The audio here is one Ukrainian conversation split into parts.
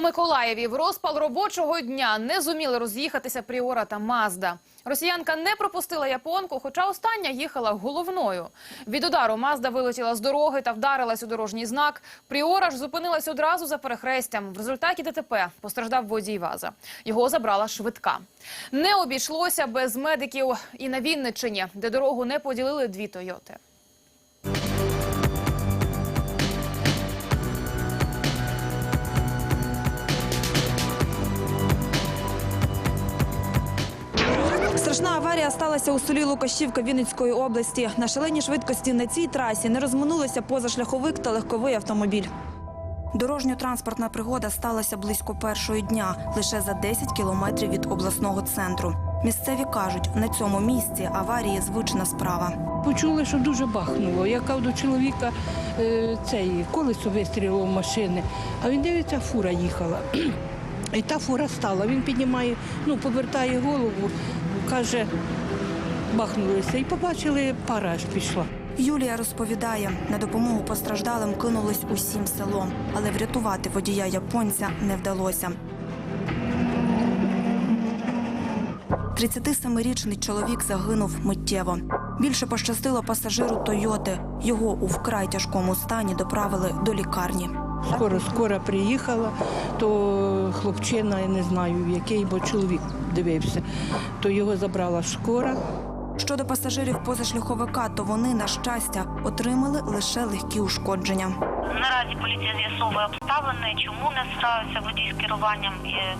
Миколаєві в розпал робочого дня не зуміли роз'їхатися Пріора та Мазда. Росіянка не пропустила японку, хоча остання їхала головною. Від удару Мазда вилетіла з дороги та вдарилась у дорожній знак. Пріора ж зупинилась одразу за перехрестям. В результаті ДТП постраждав водій ваза. Його забрала швидка. Не обійшлося без медиків і на Вінниччині, де дорогу не поділили дві Тойоти. Страшна аварія сталася у селі Лукашівка Вінницької області. На шаленій швидкості на цій трасі не розминулися позашляховик та легковий автомобіль. Дорожньо-транспортна пригода сталася близько першої дня, лише за 10 кілометрів від обласного центру. Місцеві кажуть, на цьому місці аварії звична справа. Почули, що дуже бахнуло. Я кажу до чоловіка е, цей колесо вистрілило в машини, а він дивиться, фура їхала. І та фура стала. Він піднімає, ну, повертає голову, каже, бахнулися. І побачили, пара аж пішла. Юлія розповідає, на допомогу постраждалим кинулось усім селом, але врятувати водія японця не вдалося. 37-річний чоловік загинув миттєво. Більше пощастило пасажиру Тойоти. Його у вкрай тяжкому стані доправили до лікарні. Скоро скоро приїхала, то хлопчина, я не знаю, який, бо чоловік дивився, то його забрала скора. Щодо пасажирів позашляховика, то вони, на щастя, отримали лише легкі ушкодження. Наразі поліція з'ясовує обставини, чому не справився водій з керуванням. Е,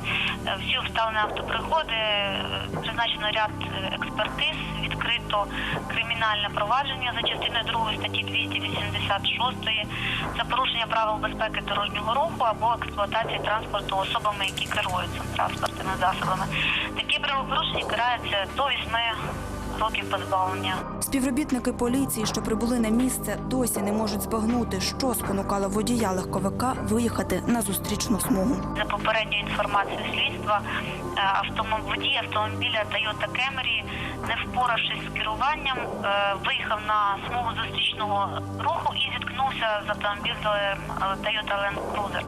Всі обставини автопригоди е, призначено ряд експертиз, відкрито кримінальне провадження за частиною 2 статті 286 за порушення правил безпеки дорожнього руху або експлуатації транспорту особами, які керують цим транспортними засобами. Такі правопорушення караються до 8 років позбавлення. Співробітники поліції, що прибули на місце, досі не можуть збагнути, що спонукало водія легковика виїхати на зустрічну смугу. За попередньою інформацією слідства, е, автомоб- водій автомобіля Toyota Camry, не впоравшись з керуванням, е, виїхав на смугу зустрічного руху і зіткнувся з автомобілем е, Toyota Land Cruiser.